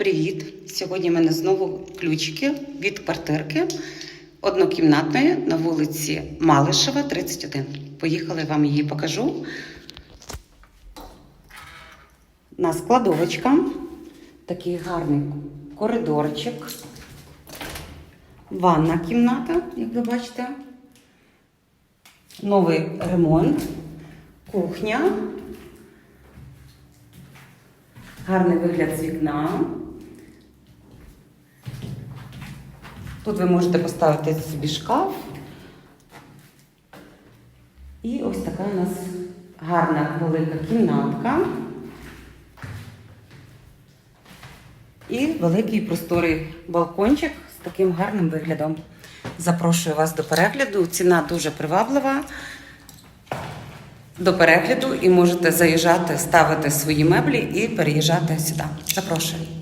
Привіт! Сьогодні в мене знову ключики від квартирки однокімнатної на вулиці Малишева, 31. Поїхали, вам її покажу. У нас кладовочка, такий гарний коридорчик, ванна кімната, як ви бачите, новий ремонт, кухня. Гарний вигляд з вікна. Тут ви можете поставити собі шкаф. І ось така у нас гарна велика кімнатка. І великий просторий балкончик з таким гарним виглядом. Запрошую вас до перегляду. Ціна дуже приваблива до перегляду і можете заїжджати, ставити свої меблі і переїжджати сюди. Запрошую.